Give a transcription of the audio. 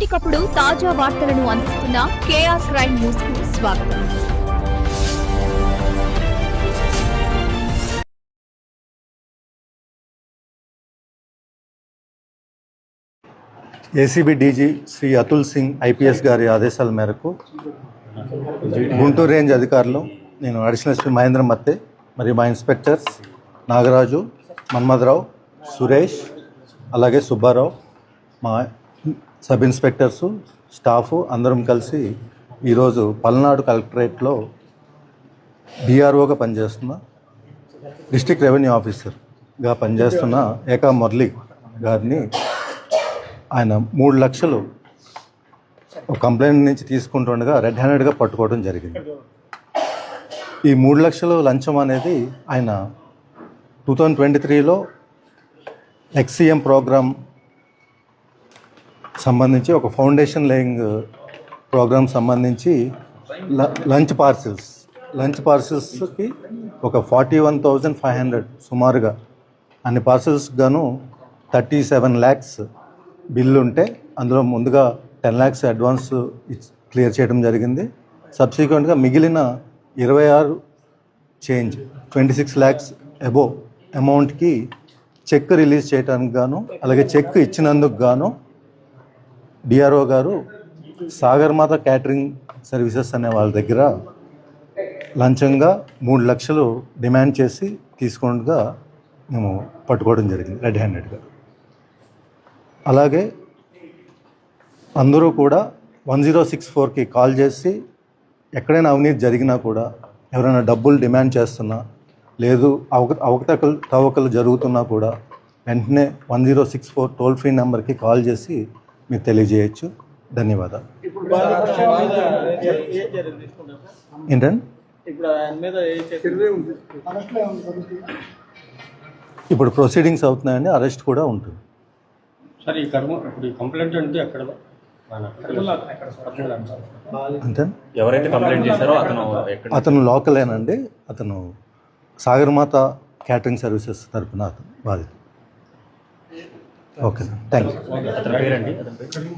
ఎప్పటికప్పుడు తాజా వార్తలను అందిస్తున్న కేఆర్ క్రైమ్ న్యూస్కు స్వాగతం. ACB DG Shri Atul Singh IPS గారి ఆదేశాల మేరకు గుంటూరు రేంజ్ అధికారులు నేను అడిషనల్ ఎస్పీ మహేంద్ర మత్తే మరియు మా ఇన్స్పెక్టర్స్ నాగరాజు మన్మథరావు సురేష్ అలాగే సుబ్బారావు మా సబ్ ఇన్స్పెక్టర్సు స్టాఫ్ అందరం కలిసి ఈరోజు పల్నాడు కలెక్టరేట్లో డిఆర్ఓగా పనిచేస్తున్న డిస్టిక్ రెవెన్యూ ఆఫీసర్గా పనిచేస్తున్న ఏకా మురళి గారిని ఆయన మూడు లక్షలు కంప్లైంట్ నుంచి తీసుకుంటుండగా రెడ్ హ్యాండెడ్గా పట్టుకోవడం జరిగింది. ఈ మూడు లక్షలు లంచం అనేది ఆయన టూ థౌజండ్ ట్వంటీ త్రీలో ఎక్సీఎం ప్రోగ్రామ్ సంబంధించి ఒక ఫౌండేషన్ లేయింగ్ ప్రోగ్రామ్ సంబంధించి ల- లంచ్ పార్సిల్స్. లంచ్ పార్సిల్స్కి ఒక forty one thousand five hundred సుమారుగా. అన్ని పార్సిల్స్ గాను థర్టీ సెవెన్ ల్యాక్స్ బిల్లు ఉంటే అందులో ముందుగా టెన్ ల్యాక్స్ అడ్వాన్స్ క్లియర్ చేయడం జరిగింది. సబ్సిక్వెంట్గా మిగిలిన ఇరవై ఆరు change twenty six lakhs above అమౌంట్కి cheque release చేయడానికి గాను అలాగే చెక్ ఇచ్చినందుకు గాను డిఆర్ఓ గారు సాగర్మాత క్యాటరింగ్ సర్వీసెస్ అనే వాళ్ళ దగ్గర లంచంగా మూడు లక్షలు డిమాండ్ చేసి తీసుకుండగా మేము పట్టుకోవడం జరిగింది రెడ్ హ్యాండెడ్గా. అలాగే అందరూ కూడా వన్ జీరో సిక్స్ ఫోర్కి కాల్ చేసి ఎక్కడైనా అవినీతి జరిగినా కూడా ఎవరైనా డబ్బులు డిమాండ్ చేస్తున్నా లేదు అవక అవకతవకలు తవ్వకలు జరుగుతున్నా కూడా వెంటనే one zero six four toll free నెంబర్కి కాల్ చేసి మీరు తెలియజేయచ్చు. ధన్యవాదాలు. ఇప్పుడు? ఏంటండి ప్రొసీడింగ్స్ అవుతున్నాయండి అరెస్ట్ కూడా ఉంటుంది. సార్ ఈ కర్మ ఇప్పుడు ఈ కంప్లైంట్ అంటే అంటారు. అంతే ఎవరైతే కంప్లైంట్ చేశారో అతను ఎక్కడ? అతను లోకలేనండి అతను సాగర్మాత క్యాటరింగ్ సర్వీసెస్ తరపున అతను బాధితుడు. Okay thank you